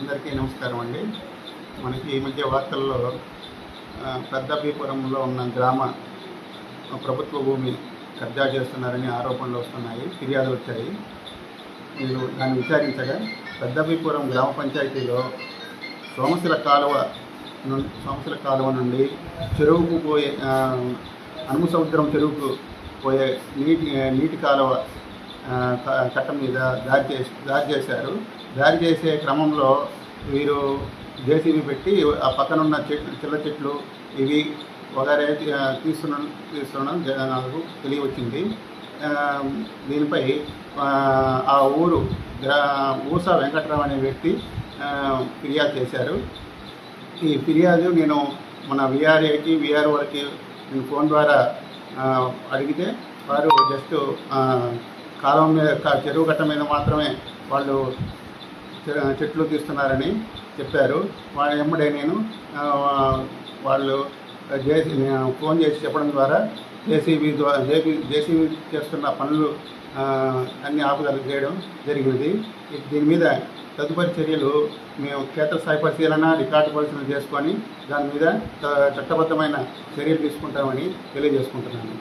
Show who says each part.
Speaker 1: అందరికీ నమస్కారం అండి. మనకి ఈ మధ్య వార్తల్లో పెద్దబీపురంలో ఉన్న గ్రామ ప్రభుత్వ భూమి కబ్జా చేస్తున్నారని ఆరోపణలు వస్తున్నాయి ఫిర్యాదులు వచ్చాయి. మీరు దాన్ని విచారించగా పెద్దబీపురం గ్రామ పంచాయతీలో సోమశిల కాలువ సోమశిల కాలువ నుండి చెరువుకు పోయే అనుము సముద్రం చెరువుకు పోయే నీటి నీటి కాలువ చట్టం మీద దారి చేసి దారి చేశారు. దారి చేసే క్రమంలో వీరు జేసీబీ పెట్టి ఆ పక్కనున్న చెట్లు చిల్ల చెట్లు ఇవి వగరే తీస్తున్న తీసుకున్నాం నాకు తెలియవచ్చింది. దీనిపై ఆ, ఊరు గ్రా ఊసా వెంకట్రావు అనే వ్యక్తి ఫిర్యాదు చేశారు. ఈ ఫిర్యాదు నేను మన విఆర్ఏకి విఆర్ఓకి నేను ఫోన్ ద్వారా అడిగితే వారు జస్ట్ కాలం మీద చెరువు గట్ట మీద మాత్రమే వాళ్ళు చె- చెట్లు తీస్తున్నారని చెప్పారు. వాళ్ళ ఎమ్మడే నేను వాళ్ళు జేసీ ఫోన్ చేసి చెప్పడం ద్వారా జేసీబీ ద్వారా జేబీ జేసీబీ చేస్తున్న పనులు అన్ని ఆపుదల చేయడం జరిగినది. దీని మీద తదుపరి చర్యలు మేము క్షేత్రస్థాయి పరిశీలన రికార్డు పరిశీలన చేసుకొని దాని మీద చ- చట్టబద్ధమైన చర్యలు తీసుకుంటామని తెలియజేసుకుంటున్నాను.